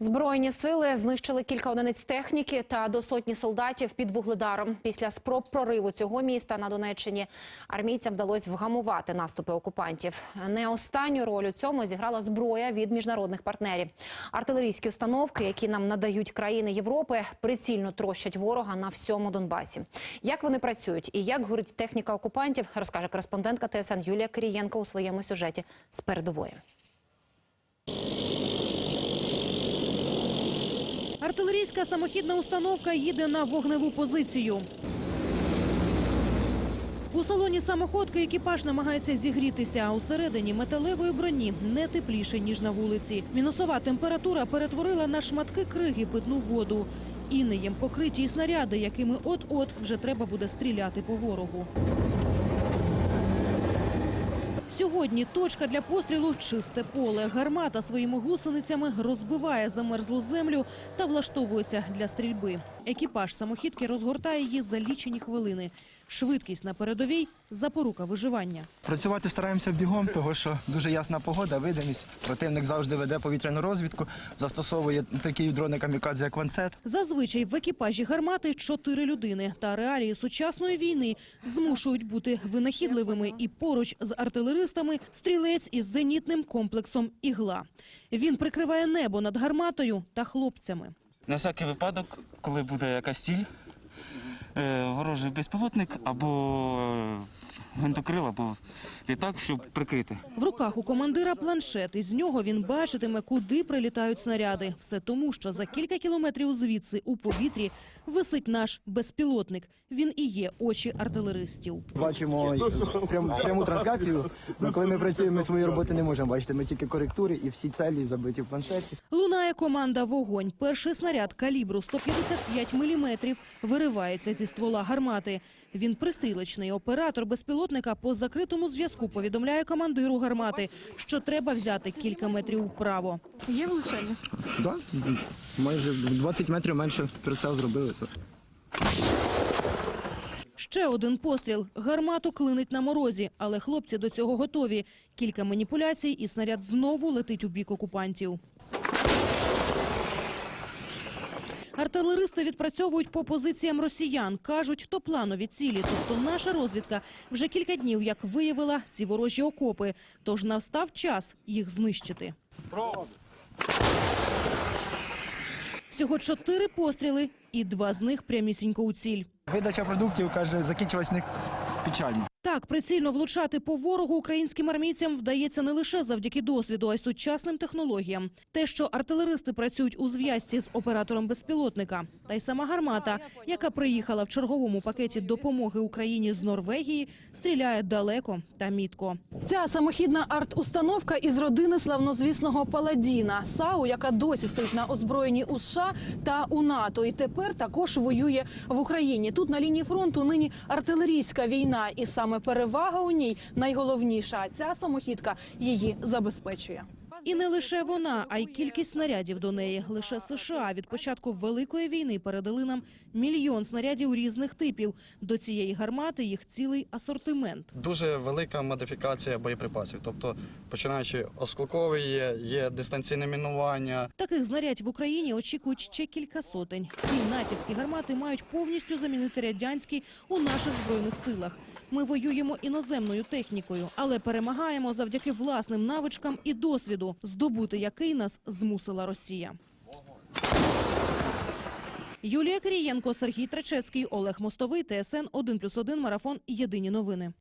Збройні сили знищили кілька одиниць техніки та до сотні солдатів під вугледаром. Після спроб прориву цього міста на Донеччині армійцям вдалося вгамувати наступи окупантів. Не останню роль у цьому зіграла зброя від міжнародних партнерів. Артилерійські установки, які нам надають країни Європи, прицільно трощать ворога на всьому Донбасі. Як вони працюють і як горить техніка окупантів, розкаже кореспондентка ТСН Юлія Кирієнко у своєму сюжеті з передової. Артилерійська самохідна установка їде на вогневу позицію. У салоні самоходки екіпаж намагається зігрітися, а усередині металевої броні не тепліше, ніж на вулиці. Мінусова температура перетворила на шматки криги питну воду. Інеєм покриті й снаряди, якими от-от вже треба буде стріляти по ворогу. Сьогодні точка для пострілу чисте поле. Гармата своїми гусеницями розбиває замерзлу землю та влаштовується для стрільби. Екіпаж самохідки розгортає її за лічені хвилини. Швидкість на передовій – запорука виживання. Працювати стараємося бігом, тому що дуже ясна погода, видимість. Противник завжди веде повітряну розвідку, застосовує такі дрони камікадзе, як «Ланцет». Зазвичай в екіпажі гармати чотири людини. Та реалії сучасної війни змушують бути винахідливими і поруч з артилеристами стрілець із зенітним комплексом «Ігла». Він прикриває небо над гарматою та хлопцями. На всякий випадок, коли буде якась ціль, ворожий безпілотник або гвинтокрил, або літак, щоб прикрити. В руках у командира планшет. Із нього він бачитиме, куди прилітають снаряди. Все тому, що за кілька кілометрів звідси у повітрі висить наш безпілотник. Він і є очі артилеристів. Бачимо прям, пряму трансляцію. Коли ми працюємо, ми свої роботи не можемо бачити. Ми тільки коректури і всі целі забиті в планшеті. Лунає команда «Вогонь». Перший снаряд калібру 155 міліметрів виривається зі ствола гармати. Він пристрілочний. Оператор безпілотника по закритому зв'язку повідомляє командиру гармати, що треба взяти кілька метрів вправо. Да? Майже 20 метрів менше прицел зробили. Ще один постріл. Гармату клинить на морозі, але хлопці до цього готові. Кілька маніпуляцій і снаряд знову летить у бік окупантів. Артилеристи відпрацьовують по позиціям росіян. Кажуть, то планові цілі. Тобто наша розвідка вже кілька днів як виявила ці ворожі окопи. Тож настав час їх знищити. Всього чотири постріли і два з них прямісінько у ціль. Видача продуктів, каже, закінчилась них печально. Так, прицільно влучати по ворогу українським армійцям вдається не лише завдяки досвіду, а й сучасним технологіям. Те, що артилеристи працюють у зв'язці з оператором безпілотника, та й сама гармата, яка приїхала в черговому пакеті допомоги Україні з Норвегії, стріляє далеко та мітко. Ця самохідна арт-установка із родини славнозвісного Паладіна САУ, яка досі стоїть на озброєнні у США та у НАТО, і тепер також воює в Україні. Тут на лінії фронту нині артилерійська війна, і саме перевага у ній найголовніша. Ця самохідка її забезпечує. І не лише вона, а й кількість снарядів до неї. Лише США від початку великої війни передали нам мільйон снарядів різних типів. До цієї гармати їх цілий асортимент. Дуже велика модифікація боєприпасів. Тобто, починаючи осколковий є, є дистанційне мінування, Таких знарядь в Україні очікують ще кілька сотень. Ці натівські гармати мають повністю замінити радянські у наших збройних силах. Ми воюємо іноземною технікою, але перемагаємо завдяки власним навичкам і досвіду, здобути який нас змусила Росія. Юлія Крієнко, Сергій Тречевський, Олег Мостовий, ТСН 1+,1, Марафон. Єдині новини.